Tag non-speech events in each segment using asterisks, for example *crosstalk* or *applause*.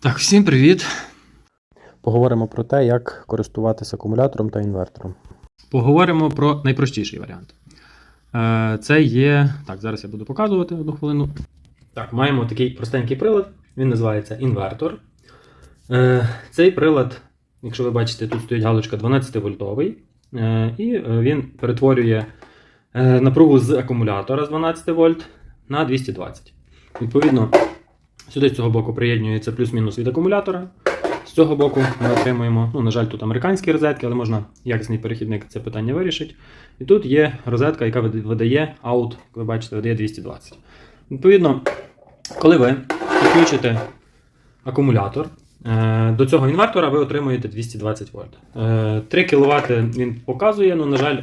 Так, всім привіт. Поговоримо про те, як користуватися акумулятором та інвертором. Поговоримо про найпростіший варіант. Е, Це є. Так, зараз я буду показувати одну хвилину. Так, маємо такий простенький прилад, він називається інвертор. Е, Цей прилад, якщо ви бачите, тут стоїть галочка 12 вольтовий, е, і він перетворює напругу з акумулятора з 12 вольт на 220. Відповідно, сюди з цього боку приєднюється плюс-мінус від акумулятора. З цього боку ми отримуємо, ну, на жаль, тут американські розетки, але можна якісний перехідник це питання вирішить. І тут є розетка, яка видає out, як ви бачите, видає 220. Відповідно, коли ви підключите акумулятор, е, до цього інвертора ви отримуєте 220 вольт. Е, 3 кВт він показує, але, на жаль,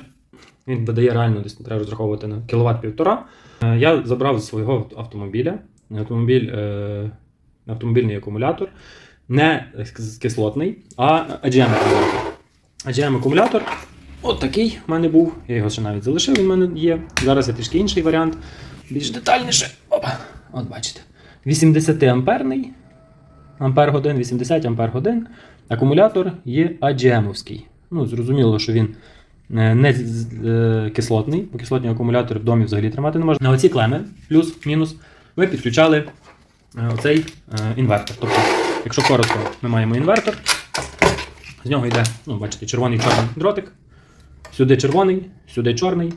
він видає реально десь треба розраховувати на кіловат півтора. Е, Я забрав з свого автомобіля автомобіль, е, автомобільний акумулятор не кислотний, а AGM акумулятор. AGM акумулятор. От такий в мене був. Я його ще навіть залишив, він в мене є. Зараз є трішки інший варіант. Більш детальніше. Опа, от бачите. 80 амперний. Ампер годин, 80 ампер годин. Акумулятор є AGM-овський. Ну, зрозуміло, що він е, не е, кислотний, бо кислотні акумулятори в домі взагалі тримати не можна. На оці клеми, плюс-мінус, ви підключали е, оцей е, інвертор. Тобто, якщо коротко, ми маємо інвертор. З нього йде, ну, бачите, червоний чорний дротик. Сюди червоний, сюди чорний.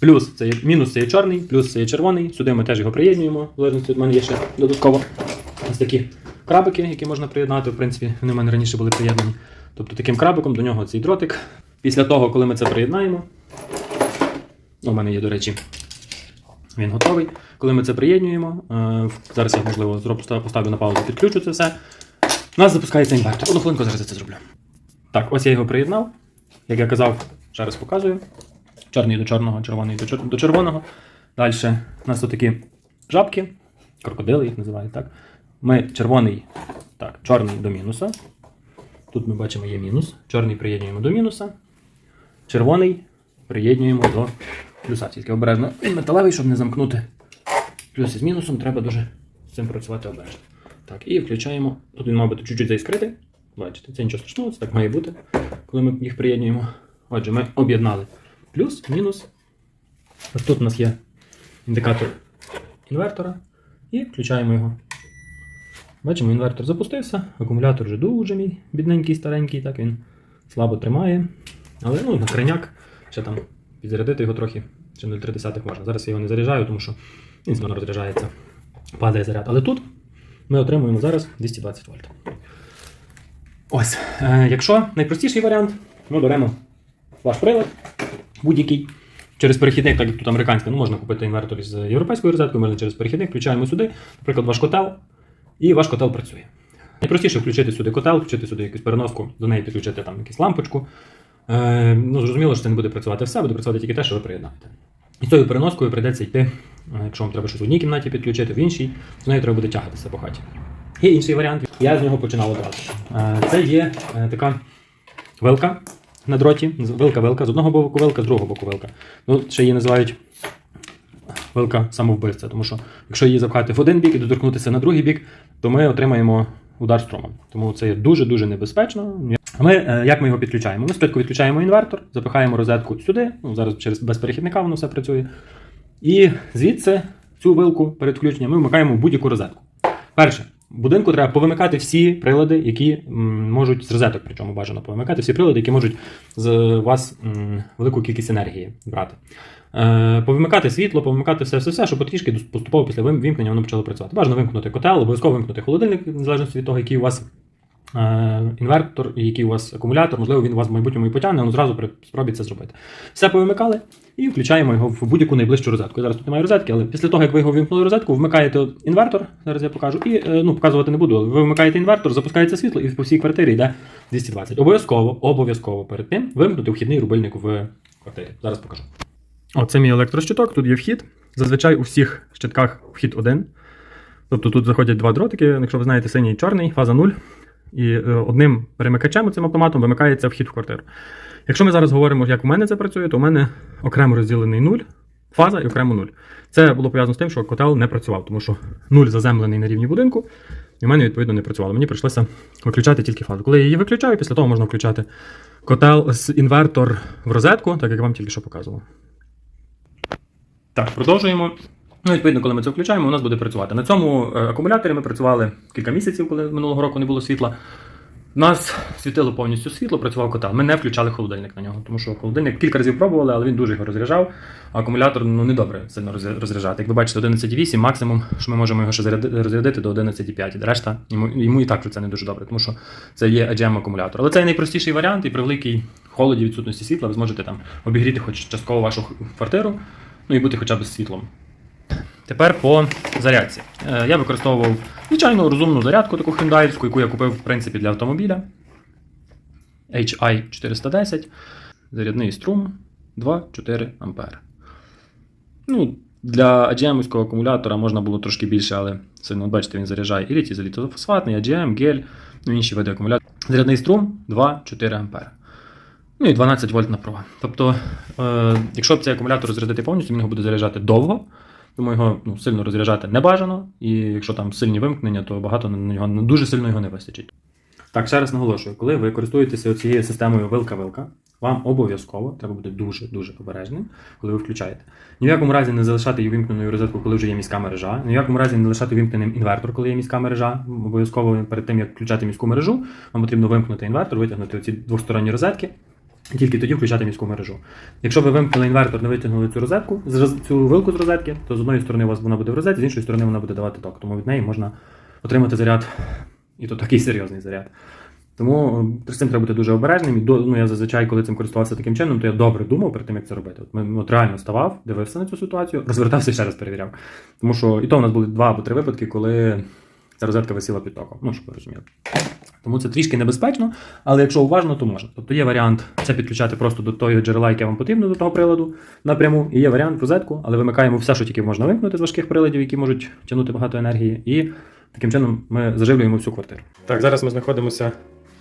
Плюс це є, мінус це є чорний, плюс це є червоний. Сюди ми теж його приєднуємо. В залежності від мене є ще додатково ось такі крабики, які можна приєднати. В принципі, вони в мене раніше були приєднані. Тобто таким крабиком до нього цей дротик. Після того, коли ми це приєднаємо, у мене є, до речі, він готовий. Коли ми це приєднуємо, е, зараз я, можливо, зроб- постав- поставлю на паузу, підключу це все. У нас запускається інвертор. Одну хвилинку зараз я це зроблю. Так, ось я його приєднав. Як я казав, ще раз показую. Чорний до чорного, червоний до, чор- до червоного. Далі у нас тут такі жабки, крокодили їх називають, так? Ми червоний, так, чорний до мінуса. Тут ми бачимо є мінус. Чорний приєднуємо до мінуса. Червоний приєднуємо до плюса. Тільки обережно. Він металевий, щоб не замкнути. Плюс із мінусом треба дуже з цим працювати обережно. Так, і включаємо. Тут він мав бути чуть-чуть заіскритий. Бачите, це нічого страшного, це так має бути, коли ми їх приєднуємо. Отже, ми об'єднали плюс, мінус. Ось тут у нас є індикатор інвертора. І включаємо його. Бачимо, інвертор запустився, акумулятор вже дуже мій бідненький, старенький, так він слабо тримає. Але ну, на крайняк ще там підзарядити його трохи, ще 0,3 можна. Зараз я його не заряджаю, тому що він знову розряджається, падає заряд. Але тут ми отримуємо зараз 220 вольт. Ось, е, якщо найпростіший варіант, ми беремо ваш прилад, будь-який. Через перехідник, так як тут американський, ну можна купити інвертор з європейською розеткою, можна через перехідник, включаємо сюди, наприклад, ваш котел, і ваш котел працює. Найпростіше включити сюди котел, включити сюди якусь переноску, до неї підключити там якусь лампочку. Е, ну, зрозуміло, що це не буде працювати все, буде працювати тільки те, що ви приєднаєте. І з цією переноскою прийдеться йти, е, якщо вам треба щось в одній кімнаті підключити, в іншій, з нею треба буде тягатися по хаті. Є інший варіант, я з нього починав одразу. Е, Це є е, така вилка на дроті. Вилка-вилка. З одного боку вилка, з другого боку вилка. Ну, ще її називають вилка самовбивця, тому що якщо її запхати в один бік і доторкнутися на другий бік, то ми отримаємо удар струмом. Тому це є дуже-дуже небезпечно. Ми, е, як ми його підключаємо? Ми спочатку відключаємо інвертор, запихаємо розетку сюди. Ну, зараз через без перехідника воно все працює. І звідси цю вилку перед включенням ми вмикаємо в будь-яку розетку. Перше, в будинку треба повимикати всі прилади, які можуть з розеток, причому бажано повимикати всі прилади, які можуть з вас велику кількість енергії брати. Е, повимикати світло, повимикати все, все, все, щоб потрішки поступово після вим- вимкнення воно почало працювати. Бажано вимкнути котел, обов'язково вимкнути холодильник, в залежності від того, який у вас інвертор який у вас акумулятор, можливо, він у вас в майбутньому і потягне, але зразу при спробі це зробити. Все повимикали і включаємо його в будь-яку найближчу розетку. Зараз тут немає розетки, але після того, як ви його вимкнули розетку, вмикаєте інвертор, зараз я покажу, і е, ну, показувати не буду. але Ви вмикаєте інвертор, запускається світло, і по всій квартирі йде 220. Обов'язково, обов'язково перед тим вимкнути вхідний рубильник в квартирі. Зараз покажу. Оце мій електрощиток, тут є вхід. Зазвичай у всіх щитках вхід один. Тобто тут заходять два дротики, якщо ви знаєте, синій і чорний, фаза 0. І е, одним перемикачем цим автоматом вимикається вхід в квартиру. Якщо ми зараз говоримо, як у мене це працює, то у мене окремо розділений 0, фаза і окремо 0. Це було пов'язано з тим, що котел не працював, тому що 0 заземлений на рівні будинку. І в мене, відповідно, не працювало. Мені прийшлося виключати тільки фазу. Коли я її виключаю, після того можна включати котел з інвертор в розетку, так як я вам тільки що показував. Так, продовжуємо. Ну, відповідно, коли ми це включаємо, у нас буде працювати. На цьому е, акумуляторі ми працювали кілька місяців, коли минулого року не було світла. У нас світило повністю світло, працював котел. Ми не включали холодильник на нього, тому що холодильник кілька разів пробували, але він дуже його розряджав. А акумулятор ну, не добре сильно розряджати. Як ви бачите, 11,8 максимум, що ми можемо його ще розрядити до 11,5. Решта йому, йому і так вже це не дуже добре, тому що це є AGM акумулятор. Але це найпростіший варіант, і при великій холоді відсутності світла ви зможете там обігріти хоч частково вашу квартиру, ну і бути хоча б з світлом. Тепер по зарядці. Е, Я використовував звичайну розумну зарядку, таку хендаївську, яку я купив в принципі для автомобіля. HI 410. Зарядний струм 2-4 А. Ну, для AGM акумулятора можна було трошки більше, але сильно, бачите, він заряджає і літій залітофосфатний, AGM, гель, ну інші види акумуляторів. Зарядний струм 2-4 А. Ну і 12 вольт напруга. Тобто, е, якщо б цей акумулятор розрядити повністю, він його буде заряджати довго. Тому його ну, сильно розряджати не бажано, і якщо там сильні вимкнення, то багато на нього дуже сильно його не вистачить. Так, ще раз наголошую, коли ви користуєтеся цією системою вилка-вилка, вам обов'язково треба бути дуже-дуже обережним, коли ви включаєте. Ні в якому разі не залишати її вимкненою розетку, коли вже є міська мережа. Ні в якому разі не лишати вимкненим інвертор, коли є міська мережа. Обов'язково перед тим, як включати міську мережу, вам потрібно вимкнути інвертор, витягнути ці двосторонні розетки. Тільки тоді включати міську мережу. Якщо ви вимкнули інвертор, не витягнули цю розетку, цю вилку з розетки, то з одної сторони у вас вона буде в розетці, з іншої сторони вона буде давати ток. Тому від неї можна отримати заряд, і то такий серйозний заряд. Тому е, з цим треба бути дуже обережним. І ну, я зазвичай, коли цим користувався таким чином, то я добре думав перед тим, як це робити. От, ми, от реально ставав, дивився на цю ситуацію, *laughs* розвертався і ще раз перевіряв. Тому що і то у нас були два або три випадки, коли ця розетка висіла під. Ну, щоб ви розуміли. Тому це трішки небезпечно, але якщо уважно, то можна. Тобто є варіант це підключати просто до того джерела, яке вам потрібно до того приладу напряму. І є варіант розетку, але вимикаємо все, що тільки можна вимкнути з важких приладів, які можуть тягнути багато енергії. І таким чином ми заживлюємо всю квартиру. Так, зараз ми знаходимося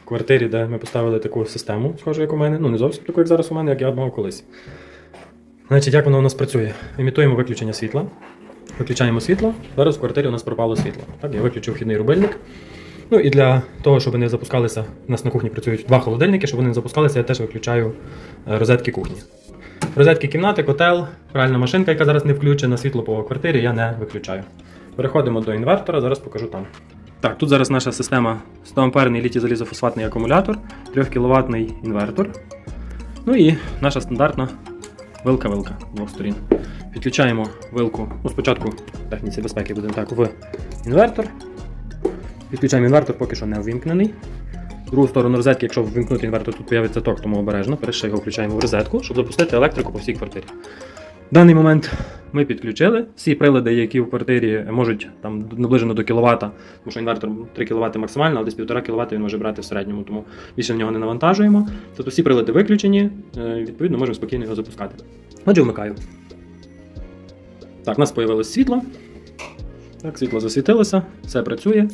в квартирі, де ми поставили таку систему, схожу, як у мене. Ну, не зовсім таку, як зараз у мене, як я мав колись. Значить, як воно у нас працює? Імітуємо виключення світла. Виключаємо світло. Зараз в квартирі у нас пропало світло. Так, я виключив вхідний рубильник. Ну і для того, щоб не запускалися, у нас на кухні працюють два холодильники, щоб вони не запускалися, я теж виключаю е, розетки кухні. Розетки кімнати, котел, пральна машинка, яка зараз не включена, світло по квартирі я не виключаю. Переходимо до інвертора, зараз покажу там. Так, тут зараз наша система 100 амперний літій залізофосфатний акумулятор, 3 кВт інвертор. Ну і наша стандартна вилка-вилка двох сторін. Підключаємо вилку, ну спочатку техніці безпеки будемо так, в інвертор. Підключаємо інвертор, поки що не увімкнений. Другу сторону розетки, якщо ввімкнути інвертор, тут з'явиться ток, тому обережно. Перше його включаємо в розетку, щоб запустити електрику по всій квартирі. В даний момент ми підключили всі прилади, які в квартирі можуть там наближено до кВт, тому що інвертор 3 кВт максимально, але десь 1,5 кВт він може брати в середньому, тому більше на нього не навантажуємо. Тобто всі прилади виключені, е, відповідно, можемо спокійно його запускати. Отже, вмикаю. Так, у нас з'явилось світло. Так, світло засвітилося, все працює.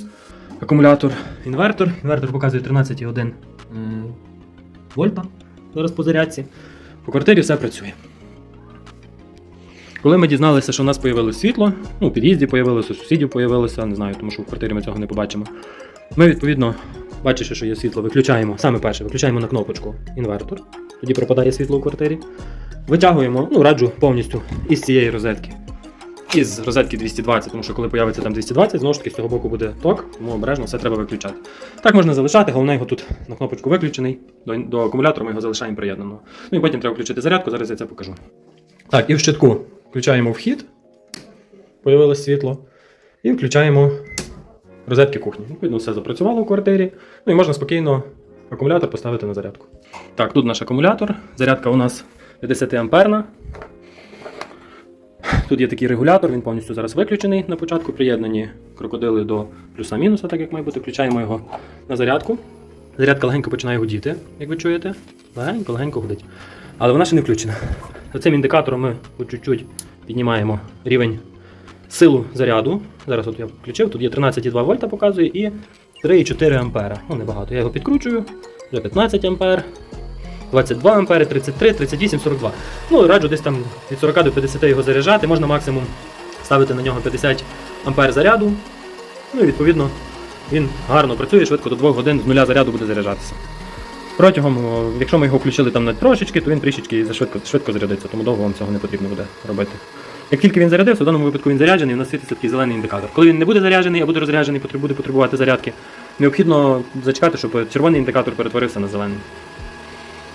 Акумулятор, інвертор. Інвертор показує 13,1 е, вольта зараз по зарядці. По квартирі все працює. Коли ми дізналися, що у нас з'явилось світло, ну, у під'їзді з'явилося, у сусідів з'явилося, не знаю, тому що в квартирі ми цього не побачимо. Ми, відповідно, бачачи, що є світло, виключаємо, саме перше, виключаємо на кнопочку інвертор, тоді пропадає світло у квартирі. Витягуємо, ну, раджу повністю із цієї розетки. Із розетки 220, тому що коли появиться там 220, знову ж таки з цього боку буде ток, тому обережно все треба виключати. Так можна залишати, головне його тут на кнопочку виключений. До, до акумулятора ми його залишаємо приєднаного. Ну і потім треба включити зарядку, зараз я це покажу. Так, і в щитку включаємо вхід, появилось світло, і включаємо розетки кухні. Відповідно, все запрацювало в квартирі. Ну і можна спокійно акумулятор поставити на зарядку. Так, тут наш акумулятор. Зарядка у нас 50 амперна. Тут є такий регулятор, він повністю зараз виключений на початку. Приєднані крокодили до плюса-мінуса, так як має бути. Включаємо його на зарядку. Зарядка легенько починає гудіти, як ви чуєте. Легенько, легенько гудить. Але вона ще не включена. За цим індикатором ми по чуть-чуть піднімаємо рівень силу заряду. Зараз от я включив, тут є 13,2 вольта показує і 3,4 ампера. Ну, небагато. Я його підкручую, вже 15 ампер. 22 ампери, 33, 38, 42. Ну, раджу десь там від 40 до 50 його заряджати. Можна максимум ставити на нього 50 ампер заряду. Ну і відповідно Він гарно працює, швидко до 2 годин з нуля заряду буде заряджатися. Протягом, якщо ми його включили там на трошечки, то він трішечки швидко, швидко зарядиться, тому довго вам цього не потрібно буде робити. Як тільки він зарядився, в даному випадку він заряджений, у нас світиться такий зелений індикатор. Коли він не буде заряджений, а буде розряджений, буде потребувати зарядки, необхідно зачекати, щоб червоний індикатор перетворився на зелений.